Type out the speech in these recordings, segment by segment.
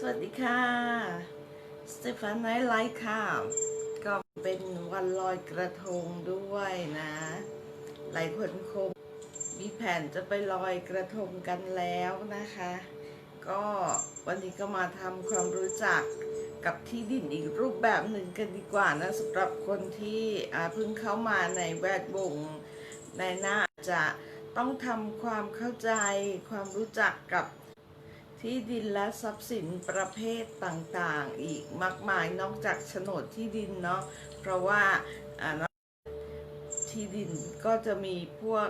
สวัสดีค่ะ สเตฟานไนท์ไลท์ค่ะ ก็เป็นวันลอยกระทงด้วยนะ หลายคนคงมีแผนจะไปลอยกระทงกันแล้วนะคะ ก็วันนี้ก็มาทำความรู้จักกับที่ดินอีกรูปแบบหนึ่งกันดีกว่านะสำหรับคนที่เพิ่งเข้ามาในแวดวงในหน้าจะต้องทำความเข้าใจความรู้จักกับ ที่ดินและทรัพย์สินประเภทต่างๆ อีกมากมายนอกจากโฉนดที่ดินเนาะเพราะว่าที่ดินก็จะมีพวก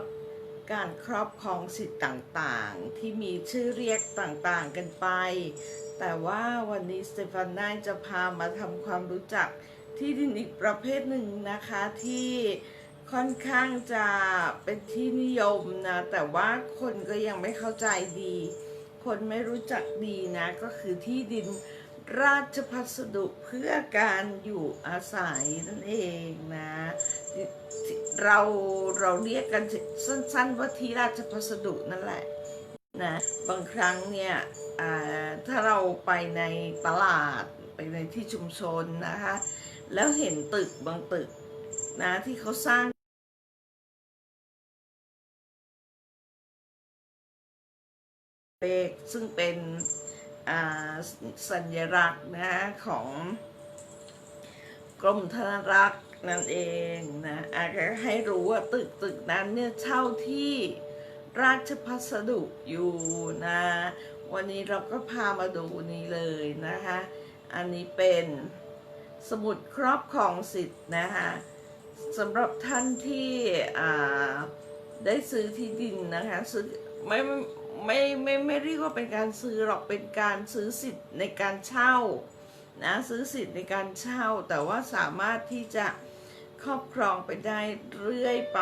การครอบครองสิทธิ์ต่างๆ ที่มีชื่อเรียกต่างๆกันไป แต่ว่าวันนี้สเตฟานายจะพามาทำความรู้จักที่ดินอีกประเภทหนึ่งนะคะที่ค่อนข้างจะเป็นที่นิยมนะ แต่ว่าคนก็ยังไม่เข้าใจดี คนไม่รู้จักดีนะ ก็คือที่ดินราชพัสดุเพื่อการอยู่อาศัยนั่นเองนะ เราเราเรียกกันสั้น ๆ ว่าที่ราชพัสดุนั่นแหละนะบางครั้งเนี่ยถ้าเราไปในตลาดไปในที่ชุมชนนะคะ แล้วเห็นตึกบางตึกนะที่เขาสร้าง เลขซึ่งเป็นสัญลักษณ์นะของกรมธนารักษ์นั่นเองนะอาจจะให้รู้ว่าตึกตึกนั้นเนี่ยเช่าที่ราชพัสดุอยู่นะ วันนี้เราก็พามาดูนี้เลยนะคะ อันนี้เป็นสมุดครอบครองสิทธิ์นะคะสำหรับท่านที่ได้ซื้อที่ดินนะคะซื้อไม่ ไม่ไม่ไม่ไม่เรียกว่าเป็นการซื้อหรอกเป็นการซื้อสิทธิ์ในการเช่านะซื้อสิทธิ์ในการเช่า แต่ว่าสามารถที่จะครอบครองไปได้เรื่อยไป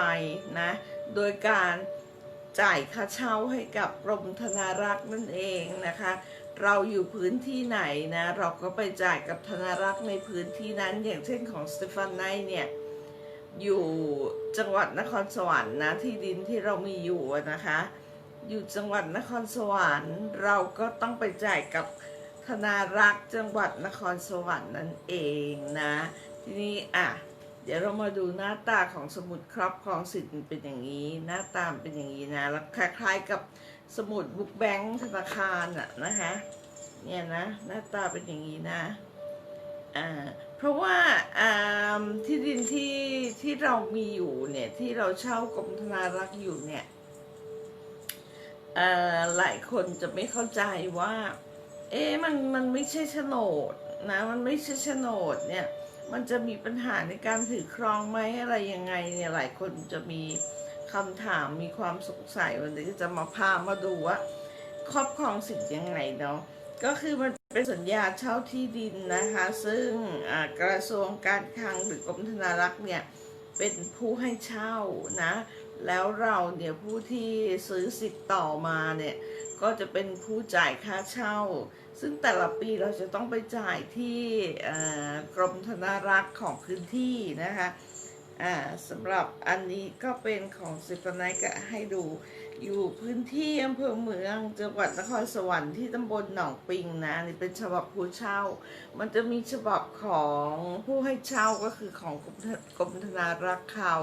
นะโดยการจ่ายค่าเช่าให้กับกรมธนารักษ์นั่นเองนะคะ เราอยู่พื้นที่ไหนนะเราก็ไปจ่ายกับธนารักษ์ในพื้นที่นั้นอย่างเช่นของสเตฟานไนเนี่ยอยู่จังหวัดนครสวรรค์นะที่ดินที่เรามีอยู่นะคะ อยู่จังหวัดนครสวรรค์ เราก็ต้องไปจ่ายกับธนารักษ์จังหวัดนครสวรรค์นั่นเองนะ ทีนี้อะเดี๋ยวเรามาดูหน้าตาของสมุดครอบครองสิทธิ์มันเป็นอย่างนี้ หน้าตามเป็นอย่างนี้นะแล้วคล้ายๆกับสมุดบุ๊กแบงค์ธนาคารอะนะคะเนี่ยนะหน้าตาเป็นอย่างนี้นะอ่าเพราะว่าอ่าที่ดินที่ที่เรามีอยู่เนี่ยที่เราเช่ากรมธนารักษ์อยู่เนี่ย หลายคนจะไม่เข้าใจว่า เอ๊ะมันมันไม่ใช่โฉนดนะ มันไม่ใช่โฉนดเนี่ย มันจะมีปัญหาในการถือครองไหมอะไรยังไงเนี่ยหลายคนจะมีคำถามมีความสงสัยวันนี้จะมาพามาดูว่าครอบครองสิทธิ์ยังไงเนาะก็คือมันเป็นสัญญาเช่าที่ดินนะคะ ซึ่งกระทรวงการคลังหรือกรมธนารักษ์เนี่ยเป็นผู้ให้เช่านะ แล้วเราเนี่ยผู้ที่ซื้อสิทธิ์ต่อมาเนี่ยก็จะเป็นผู้จ่ายค่าเช่า ซึ่งแต่ละปีเราจะต้องไปจ่ายที่กรมธนารักษ์ของพื้นที่นะคะสำหรับอันนี้ก็เป็นของสิปนายก็ให้ดูอยู่พื้นที่อำเภอเมืองจังหวัดนครสวรรค์ที่ตำบลหนองปิงนะนี่เป็นฉบับผู้เช่า มันจะมีฉบับของผู้ให้เช่าก็คือของกรมธนารักษ์เขา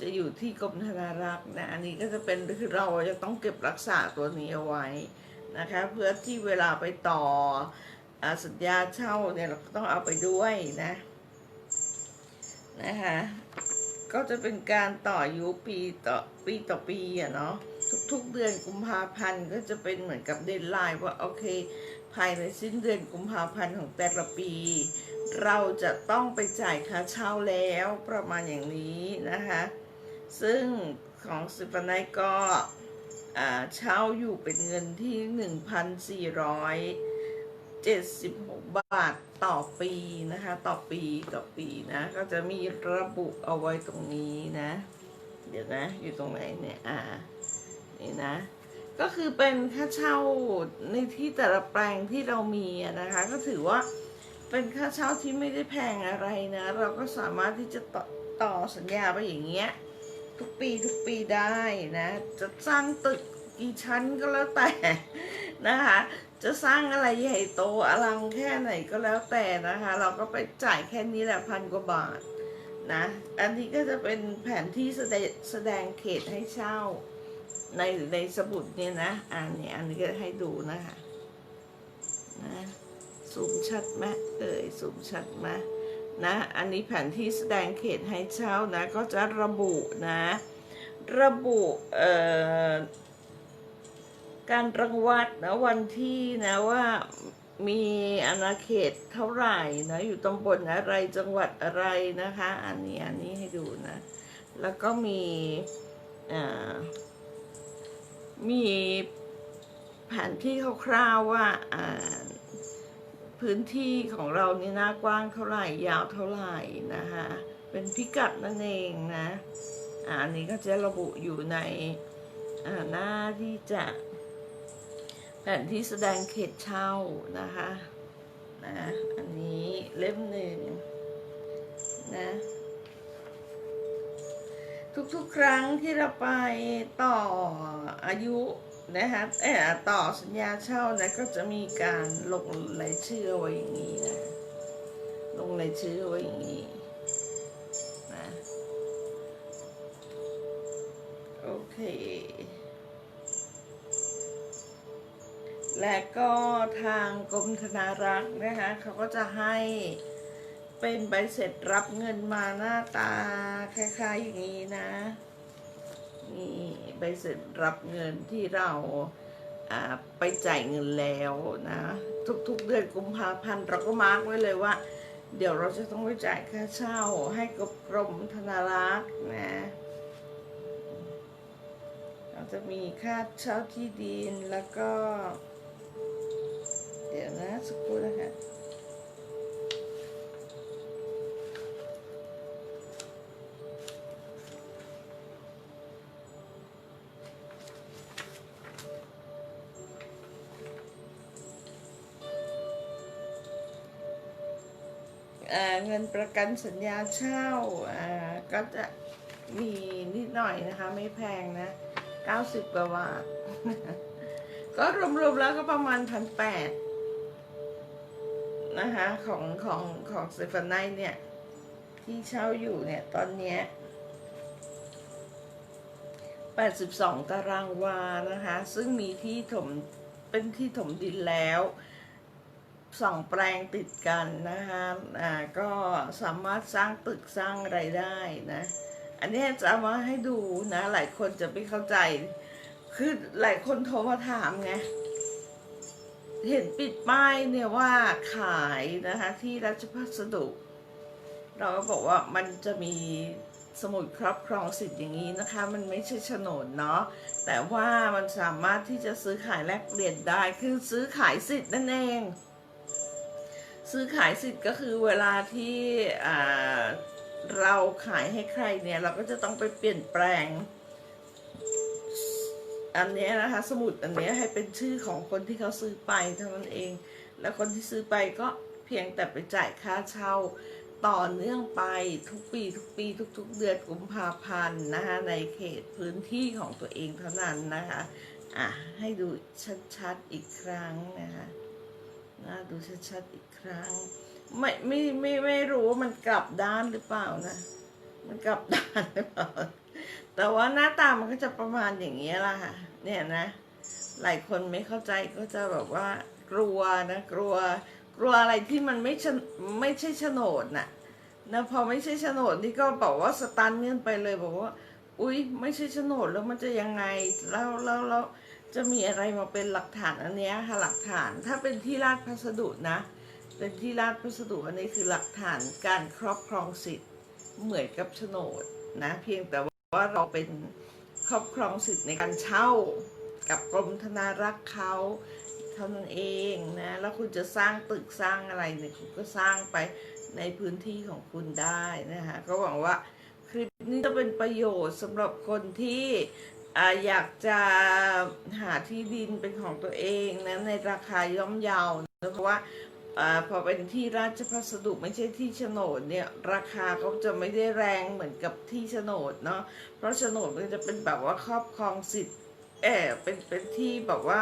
จะอยู่ที่กรมธนารักษ์นะ อันนี้ก็จะเป็นคือเราจะต้องเก็บรักษาตัวนี้เอาไว้นะคะ เพื่อที่เวลาไปต่ออสัญญาเช่าเนี่ยเราก็ต้องเอาไปด้วยนะนะคะก็จะเป็นการต่ออายุปีต่อปีต่อปีอะเนาะทุกๆเดือนกุมภาพันธ์ก็จะเป็นเหมือนกับเดนไลน์ว่าโอเค ภายในสิ้นเดือนกุมภาพันธ์ของแต่ละปี เราจะต้องไปจ่ายค่าเช่าแล้วประมาณอย่างนี้นะคะ ซึ่งของสิปนายก็เช่าอยู่เป็นเงินที่ 1,476 บาทต่อปีนะคะ ต่อปีต่อปีนะ ก็จะมีระบุเอาไว้ตรงนี้นะ เดี๋ยวนะ อยู่ตรงไหนเนี่ย อ่า นี่นะ ก็คือเป็นค่าเช่าในที่แต่ละแปลงที่เรามีนะคะ ก็ถือว่าเป็นค่าเช่าที่ไม่ได้แพงอะไรนะ เราก็สามารถที่จะต่อต่อสัญญาไปอย่างเงี้ย ทุกปีทุกปีได้นะ จะสร้างตึกกี่ชั้นก็แล้วแต่นะคะ จะสร้างอะไรใหญ่โตอลังแค่ไหนก็แล้วแต่นะคะ เราก็ไปจ่ายแค่นี้แหละพันกว่าบาทนะ อันนี้ก็จะเป็นแผนที่แสดงแสดงเขตให้เช่า ในในสมุดเนี่ยนะอันนี้อันนี้ก็ให้ดูนะคะนะสูมชัดไหมเอ่ยสูมชัดไหม นะ อันนี้แผนที่แสดงเขตให้เช่านะ ก็จะระบุนะ ระบุการรังวัดนะวันที่นะว่ามีอาณาเขตเท่าไหร่นะอยู่ตำบลอะไรจังหวัดอะไรนะคะ อันนี้อันนี้ให้ดูนะ แล้วก็มีมีแผนที่คร่าวๆว่า พื้นที่ของเรานี่หน้ากว้างเท่าไหร่ยาวเท่าไหร่นะคะเป็นพิกัดนั่นเองนะอันนี้ก็จะระบุอยู่ในหน้าที่จะแผนที่แสดงเขตเช่านะคะนะอันนี้เล่มหนึ่งนะทุกๆครั้งที่เราไปต่ออายุ นะคะเออต่อสัญญาเช่านะก็จะมีการลงรายชื่อไว้อย่างนี้นะ ลงรายชื่อไว้อย่างนี้นะโอเค และก็ทางกรมธนารักษ์นะคะเขาก็จะให้เป็นใบเสร็จรับเงินมาหน้าตาคล้ายๆอย่างนี้นะ นี่ใบเสร็จรับเงินที่เราไปจ่ายเงินแล้วนะ ทุกๆเดือนกุมภาพันธ์เราก็มาร์กไว้เลยว่า เดี๋ยวเราจะต้องไปจ่ายค่าเช่าให้กับกรมธนารักษ์นะเราจะมีค่าเช่าที่ดินแล้วก็ เดี๋ยวนะสักครู่นะคะ เงินประกันสัญญาเช่าอ่าก็จะมีนิดหน่อยนะคะ ไม่แพงนะ 90 กว่าบาท ก็รวมๆแล้วก็ประมาณพันแปดนะคะของของของเซฟานไนเนี่ย ที่เช่าอยู่เนี่ย ตอนเนี้ย82 ตารางวานะคะ ซึ่งมีที่ถมเป็นที่ถมดินแล้ว สองแปลงติดกันนะคะอ่าก็สามารถสร้างตึกสร้างอะไรได้นะ อันนี้จะเอามาให้ดูนะ หลายคนจะไม่เข้าใจ คือหลายคนโทรมาถามไง เห็นปิดป้ายเนี่ยว่าขายนะคะที่ราชพัสดุ เราก็บอกว่ามันจะมีสมุดครอบครองสิทธิ์อย่างนี้นะคะ มันไม่ใช่โฉนดเนาะแต่ว่ามันสามารถที่จะซื้อขายแลกเปลี่ยนได้คือซื้อขายสิทธิ์นั่นเอง ซื้อขายสิทธิ์ก็คือเวลาที่เราขายให้ใครเนี่ยเราก็จะต้องไปเปลี่ยนแปลง อันนี้นะคะ สมุดอันนี้ให้เป็นชื่อของคนที่เขาซื้อไปเท่านั้นเอง แล้วคนที่ซื้อไปก็เพียงแต่ไปจ่ายค่าเช่าต่อเนื่องไปทุกปีทุกปีทุก ๆ เดือนกุมภาพันธ์นะคะในเขตพื้นที่ของตัวเองเท่านั้นนะคะอะให้ดูชัดๆอีกครั้งนะคะนะดูชัดๆอีก ครั้ง ไม่ไม่ไม่ไม่รู้ว่ามันกลับด้านหรือเปล่านะ มันกลับด้านหรือเปล่า แต่ว่าหน้าตามันก็จะประมาณอย่างนี้แหละค่ะ เนี่ยนะ หลายคนไม่เข้าใจก็จะแบบว่า กลัวนะ กลัว กลัวอะไรที่มันไม่ชนไม่ใช่โฉนดน่ะนะพอไม่ใช่โฉนดนี่ก็บอกว่าสตันเงินไปเลยบอกว่า อุ้ยไม่ใช่โฉนดแล้วมันจะยังไงแล้วแล้วแล้วจะมีอะไรมาเป็นหลักฐานอันเนี้ยค่ะหลักฐานถ้าเป็นที่ราชพัสดุนะ เป็นที่ราชพัสดุอันนี้คือหลักฐานการครอบครองสิทธิ์เหมือนกับโฉนดนะเพียงแต่ว่าเราเป็นครอบครองสิทธิ์ในการเช่ากับกรมธนารักษ์เขาเท่านั้นเองนะแล้วคุณจะสร้างตึกสร้างอะไรเนี่ยคุณก็สร้างไปในพื้นที่ของคุณได้นะคะก็หวังว่าคลิปนี้จะเป็นประโยชน์สำหรับคนที่อ่าอยากจะหาที่ดินเป็นของตัวเองนะในราคาย่อมเยานะเพราะว่า อพอเป็นที่ราชพัสดุไม่ใช่ที่โฉนดเนี่ย ราคาเขาจะไม่ได้แรงเหมือนกับที่โฉนดเนาะเพราะโฉนดมันจะเป็นแบบว่าครอบครองสิทธิ์เออเป็นเป็นที่แบบว่า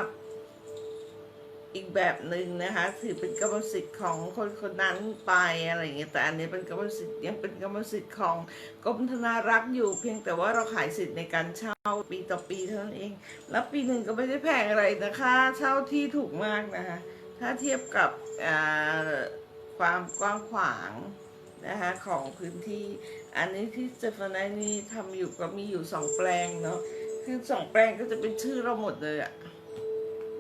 อีกแบบหนึ่งนะคะถือเป็นกรรมสิทธิ์ของคนคนนั้นไปอะไรอย่างเงี้ยแต่อันนี้เป็นกรรมสิทธิ์ยังเป็นกรรมสิทธิ์ของกรมธนารักษ์อยู่ เพียงแต่ว่าเราขายสิทธิ์ในการเช่าปีต่อปีเท่านั้นเอง แล้วปีหนึ่งก็ไม่ได้แพงอะไรนะคะ เช่าที่ถูกมากนะคะ ถ้าเทียบกับความกว้างขวางนะคะของพื้นที่ อันนี้ที่เตฟานีนี่ทำอยู่ก็มีอยู่สองแปลงเนาะคือสองแปลงก็จะเป็นชื่อเราหมดเลยอะ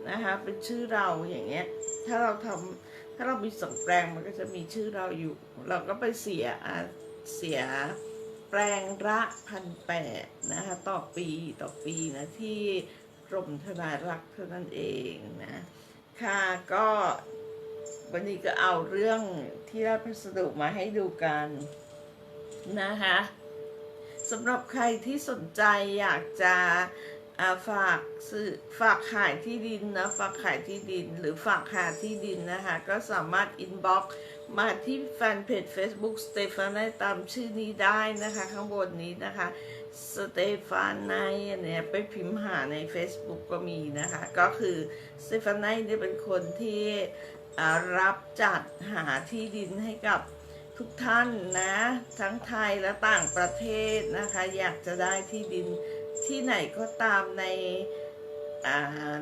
นะคะเป็นชื่อเราอย่างเงี้ย ถ้าเราทำถ้าเรามีสองแปลงมันก็จะมีชื่อเราอยู่ เราก็ไปเสียเสียแปลงละพันแปดนะคะต่อปีต่อปีนะที่กรมธนารักษ์เท่านั้นเองนะ ค่ะก็วันนี้ก็เอาเรื่องที่รับพัสดุมาให้ดูกันนะคะสำหรับใครที่สนใจอยากจะาฝากซื้อฝากขายที่ดินนะฝากขายที่ดินหรือฝากหาที่ดินนะคะ ก็สามารถอินบ็อกมาที่แฟนเพจ Facebook สเตฟานตามชื่อนี้ได้นะคะ ข้างบนนี้นะคะ สเตฟานไนเนี่ยไปพิมพ์หาใน Facebook ก็มีนะคะ ก็คือสเตฟานไนเนี่ยเป็นคนที่รับจัดหาที่ดินให้กับทุกท่านนะ ทั้งไทยและต่างประเทศนะคะ อยากจะได้ที่ดินที่ไหนก็ตามใน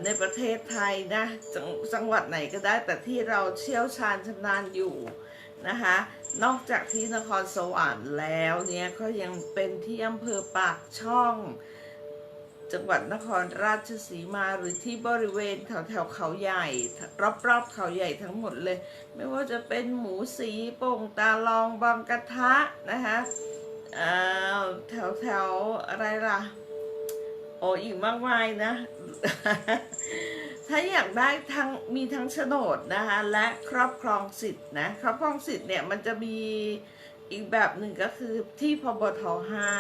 ในประเทศไทยนะจจังหวัดไหนก็ได้แต่ที่เราเชี่ยวชาญชำนาญอยู่ นะคะ นอกจากที่นครสวรรค์แล้วเนี่ยก็ยังเป็นที่อำเภอปากช่อง จังหวัดนครราชสีมาหรือที่บริเวณแถวแถวเขาใหญ่ รอบๆเขาใหญ่ทั้งหมดเลย ไม่ว่าจะเป็นหมูสีโป่งตาลองบางกระทะนะคะแถวแถวอะไรล่ะ โอ้อีกมากมายนะ ถ้าอยากได้ทั้งมีทั้งโฉนดนะคะและครอบครองสิทธิ์นะครอบครองสิทธิ์เนี่ยมันจะมีอีกแบบหนึ่งก็คือที่พบท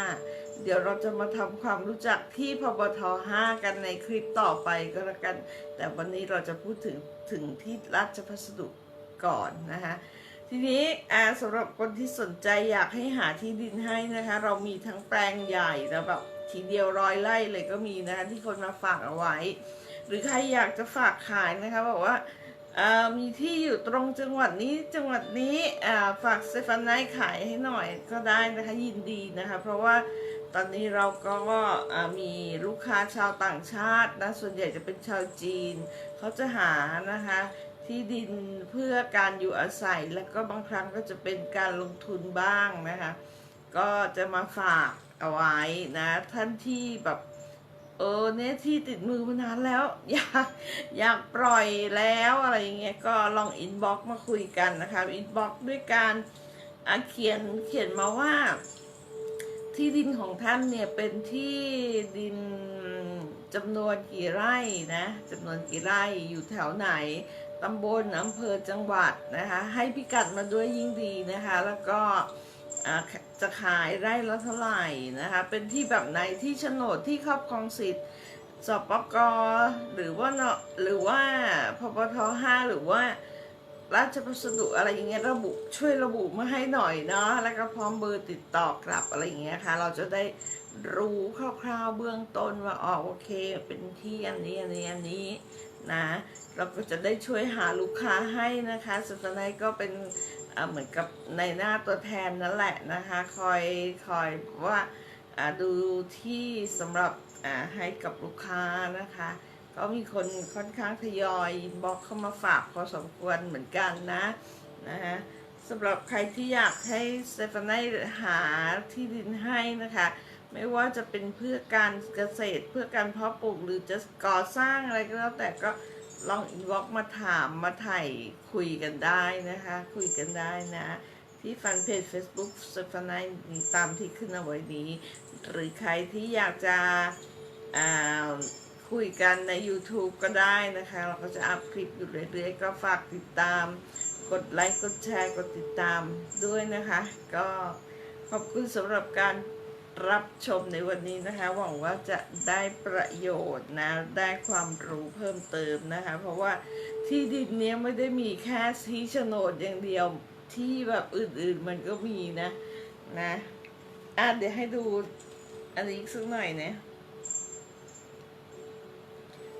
5เดี๋ยวเราจะมาทำความรู้จักที่พบท5กันในคลิปต่อไปก็แล้วกัน แต่วันนี้เราจะพูดถึงถึงที่ราชพัสดุก่อนนะคะทีนี้อ่าสำหรับคนที่สนใจอยากให้หาที่ดินให้นะคะ เรามีทั้งแปลงใหญ่แล้วแบบทีเดียวร้อยไร่เลยก็มีนะคะที่คนมาฝากเอาไว้ หรือใครอยากจะฝากขายนะคะบอกว่ามีที่อยู่ตรงจังหวัดนี้จังหวัดนี้ฝากเตฟานไนขายให้หน่อยก็ได้นะคะยินดีนะคะ เพราะว่าตอนนี้เราก็มีลูกค้าชาวต่างชาตินะส่วนใหญ่จะเป็นชาวจีน เขาจะหานะคะที่ดินเพื่อการอยู่อาศัยแล้วก็บางครั้งก็จะเป็นการลงทุนบ้างนะคะ ก็จะมาฝากเอาไว้นะท่านที่แบบ เออเนี่ยที่ติดมือมานานแล้ว อยากอยากปล่อยแล้วอะไรอย่างเงี้ยก็ลองอินบ็อกมาคุยกันนะคะอินบ็อกด้วยการเขียนเขียนมาว่า ที่ดินของท่านเนี่ยเป็นที่ดินจำนวนกี่ไร่นะจำนวนกี่ไร่อยู่แถวไหนตำบลอำเภอจังหวัดนะคะ ให้พิกัดมาด้วยยิ่งดีนะคะ แล้วก็ จะขายไร่ละเท่าไหร่นะคะ เป็นที่แบบไหนที่โฉนดที่ครอบครองสิทธิ์สปกหรือว่าเนาะหรือว่าพปทห้าหรือว่าราชพัสดุอะไรอย่างเงี้ยระบุช่วยระบุมาให้หน่อยเนาะแล้วก็พร้อมเบอร์ติดต่อกลับอะไรอย่างเงี้ยค่ะ เราจะได้รู้คร่าวๆเบื้องต้นว่าอ๋อโอเค เป็นที่อันนี้อันนี้อันนี้นะ เราก็จะได้ช่วยหาลูกค้าให้นะคะสุดท้ายก็เป็น เหมือนกับในหน้าตัวแทนนั่นแหละนะคะ คอยคอยว่าดูที่สำหรับให้กับลูกค้านะคะ ก็มีคนค่อนข้างทยอยบล็อกเข้ามาฝากพอสมควรเหมือนกันนะนะคะสำหรับใครที่อยากให้เตฟานีหาที่ดินให้นะคะ ไม่ว่าจะเป็นเพื่อการเกษตรเพื่อการเพาะปลูกหรือจะก่อสร้างอะไรก็แล้วแต่ก็ ลองอินบ็อกมาถามมาถ่ายคุยกันได้นะคะ คุยกันได้นะ ที่แฟนเพจ Facebook สฟนายตามที่ขึ้นเอาไว้นี้ หรือใครที่อยากจะคุยกันใน YouTube ก็ได้นะคะ เราก็จะอัพคลิปอยู่เรื่อยๆ ก็ฝากติดตาม กดไลค์ กดแชร์ กดติดตามด้วยนะคะ ก็ขอบคุณสำหรับการ รับชมในวันนี้นะคะ หวังว่าจะได้ประโยชน์นะ ได้ความรู้เพิ่มเติมนะคะ เพราะว่าที่ดินเนี้ยไม่ได้มีแค่ที่โฉนดอย่างเดียวที่แบบอื่นๆมันก็มีนะนะอะเดี๋ยวให้ดูอันนี้อีกสักหน่อยนะ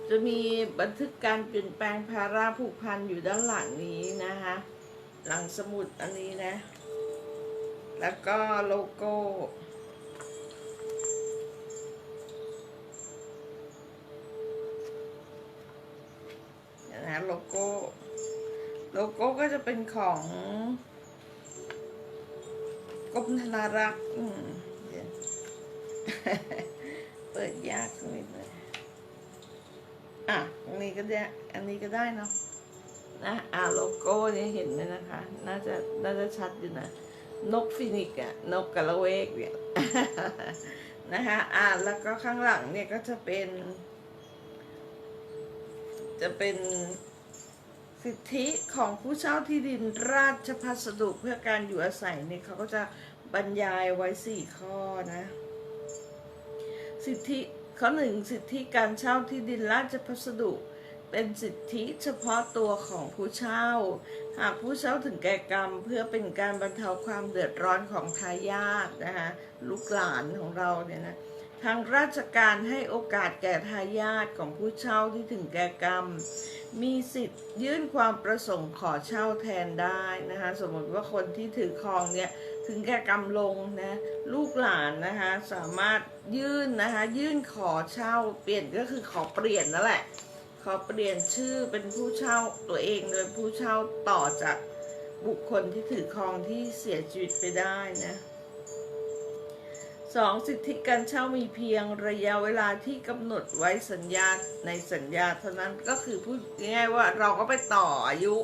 จะมีบันทึกการเปลี่ยนแปลงภาระผูกพันอยู่ด้านหลังนี้นะคะ หลังสมุดอันนี้นะ แล้วก็โลโก้ โลโก้ โลโก้ก็จะเป็นของกรมธนารักษ์เปิดยากนิดเลยอะอันนี้ก็ได้ อันนี้ก็ได้เนาะนะอ่าโลโก้เนี่ยเห็นไหมนะคะ น่าจะน่าจะชัดอยู่นะ นกฟินิกซ์อะนกกระเวกเนี่ยนะคะ อ่าแล้วก็ข้างหลังเนี่ยก็จะเป็น จะเป็นสิทธิของผู้เช่าที่ดินราชพัสดุเพื่อการอยู่อาศัยเนี่ยเขาก็จะบรรยายไว้สี่ข้อนะ สิทธิข้อหนึ่งสิทธิการเช่าที่ดินราชพัสดุ เป็นสิทธิเฉพาะตัวของผู้เช่า หากผู้เช่าถึงแก่กรรม เพื่อเป็นการบรรเทาความเดือดร้อนของทายาทนะคะลูกหลานของเราเนี่ยนะ ทางราชการให้โอกาสแก่ทายาทของผู้เช่าที่ถึงแก่กรรม มีสิทธิ์ยื่นความประสงค์ขอเช่าแทนได้นะคะสมมติว่าคนที่ถือครองเนี่ยถึงแก่กรรมลงนะลูกหลานนะคะสามารถยื่นนะคะยื่นขอเช่าเปลี่ยนก็คือขอเปลี่ยนนั่นแหละ ขอเปลี่ยนชื่อเป็นผู้เช่าตัวเองเลยผู้เช่าต่อจากบุคคลที่ถือครองที่เสียชีวิตไปได้นะ สองสิทธิการเช่ามีเพียงระยะเวลาที่กำหนดไว้สัญญาในสัญญาเท่านั้นก็คือพูดง่ายๆว่าเราก็ไปต่ออายุ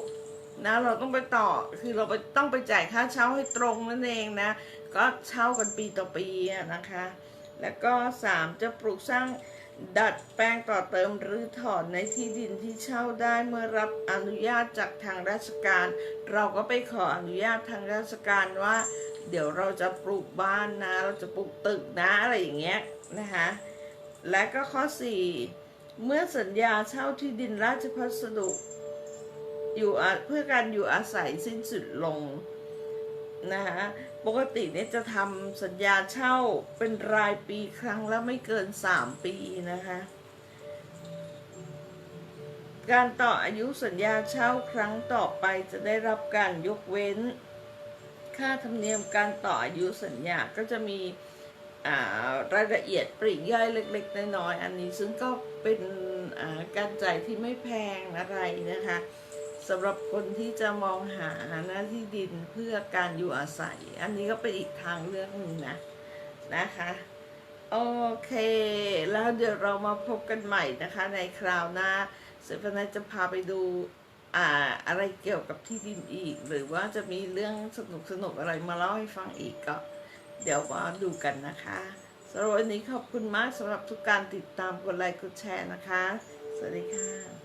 นะเราต้องไปต่อคือเราไปต้องไปจ่ายค่าเช่าให้ตรงนั่นเองนะ ก็เช่ากันปีต่อปีนะคะ แล้วก็สามจะปลูกสร้าง ดัดแปลงต่อเติมหรือถอนในที่ดินที่เช่าได้เมื่อรับอนุญาตจากทางราชการ เราก็ไปขออนุญาตทางราชการว่า เดี๋ยวเราจะปลูกบ้านนะ เราจะปลูกตึกนะอะไรอย่างเงี้ยนะคะและก็ข้อ 4 เมื่อสัญญาเช่าที่ดินราชพัสดุอยู่เพื่อการอยู่อาศัยสิ้นสุดลง นะคะปกติเนี่ยจะทำสัญญาเช่าเป็นรายปีครั้งละไม่เกิน 3 ปีนะคะการต่ออายุสัญญาเช่าครั้งต่อไปจะได้รับการยกเว้น ค่าธรรมเนียมการต่ออายุสัญญาก็จะมีรายละเอียดปลีกย่อยเล็กๆน้อยๆอันนี้ซึ่งก็เป็นการจ่ายที่ไม่แพงอะไรนะคะ สำหรับคนที่จะมองหาหน้าที่ดินเพื่อการอยู่อาศัย อันนี้ก็เป็นอีกทางเลือกหนึ่งนะนะคะโอเค แล้วเดี๋ยวเรามาพบกันใหม่นะคะ ในคราวหน้าเซฟนจะพาไปดูอ่าอะไรเกี่ยวกับที่ดินอีก หรือว่าจะมีเรื่องสนุกสนุกอะไรมาเล่าให้ฟังอีกก็ เดี๋ยวมาดูกันนะคะสำหรับวันนี้ขอบคุณมากสำหรับทุกการติดตามกดไลค์กดแชร์นะคะ สวัสดีค่ะ